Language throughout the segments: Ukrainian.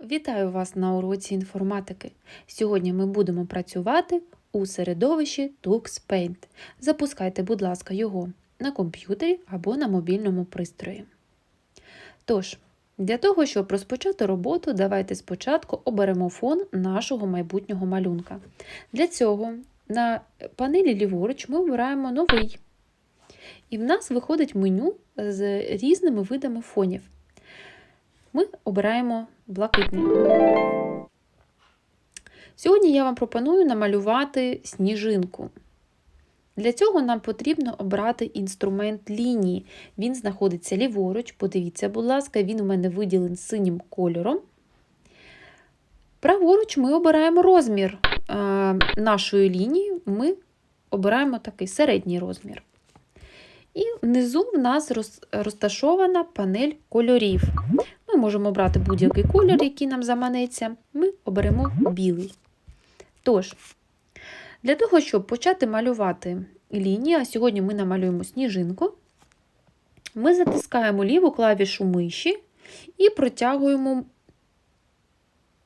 Вітаю вас на уроці інформатики. Сьогодні ми будемо працювати у середовищі TuxPaint. Запускайте, будь ласка, його на комп'ютері або на мобільному пристрої. Тож, для того, щоб розпочати роботу, давайте спочатку оберемо фон нашого майбутнього малюнка. Для цього на панелі ліворуч ми обираємо новий. І в нас виходить меню з різними видами фонів. Ми обираємо блакитний. Сьогодні я вам пропоную намалювати сніжинку. Для цього нам потрібно обрати інструмент лінії. Він знаходиться ліворуч. Подивіться, будь ласка, він у мене виділений синім кольором. Праворуч ми обираємо розмір е, нашої лінії. Ми обираємо такий середній розмір. І внизу в нас розташована панель кольорів. Можемо обрати будь-який колір, який нам заманеться. Ми оберемо білий. Тож, для того, щоб почати малювати лінії, а сьогодні ми намалюємо сніжинку, ми затискаємо ліву клавішу миші і протягуємо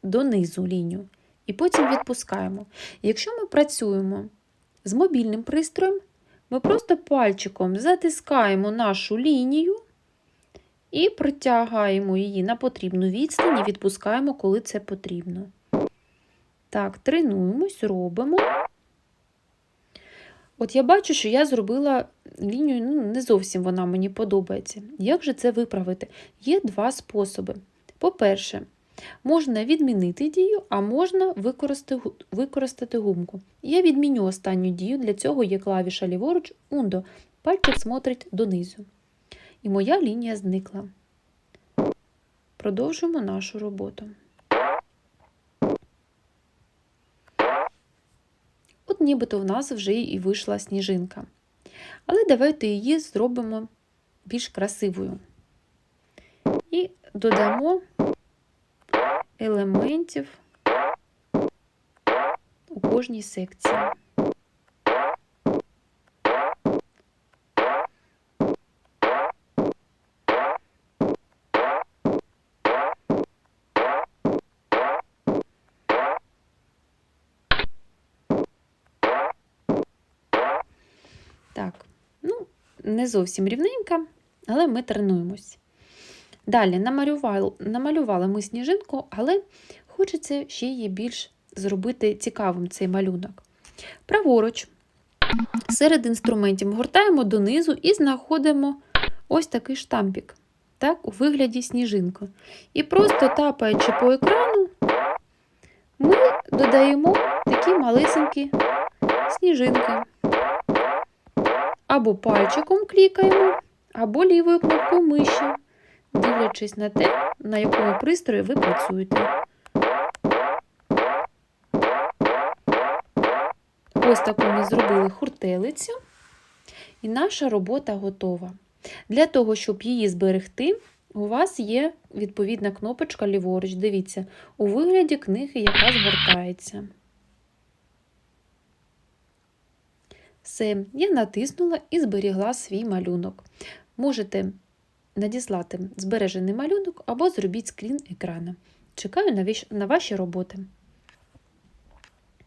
донизу лінію. І потім відпускаємо. Якщо ми працюємо з мобільним пристроєм, ми просто пальчиком затискаємо нашу лінію і протягаємо її на потрібну відстань і відпускаємо, коли це потрібно. Так, тренуємось, робимо. От я бачу, що я зробила лінію, ну, не зовсім вона мені подобається. Як же це виправити? Є два способи. По-перше, можна відмінити дію, а можна використати, використати гумку. Я відміню останню дію, для цього є клавіша ліворуч Undo. Пальчик смотрить донизу. І моя лінія зникла. Продовжуємо нашу роботу. От нібито в нас вже і вийшла сніжинка. Але давайте її зробимо більш красивою. І додамо елементів у кожній секції. Так, ну, не зовсім рівненька, але ми тренуємось. Далі намалювали, намалювали ми сніжинку, але хочеться ще її більш зробити цікавим цей малюнок. Праворуч, серед інструментів гортаємо донизу і знаходимо ось такий штампік, так, у вигляді сніжинки. І просто тапаючи по екрану, ми додаємо такі малесенькі сніжинки. Або пальчиком клікаємо, або лівою кнопкою миші, дивлячись на те, на якому пристрої ви працюєте. Ось таку ми зробили хуртелицю, і наша робота готова. Для того, щоб її зберегти, у вас є відповідна кнопочка ліворуч. Дивіться, у вигляді книги, яка згортається. Все, я натиснула і зберігла свій малюнок. Можете надіслати збережений малюнок або зробіть скрін екрана. Чекаю на ваші роботи.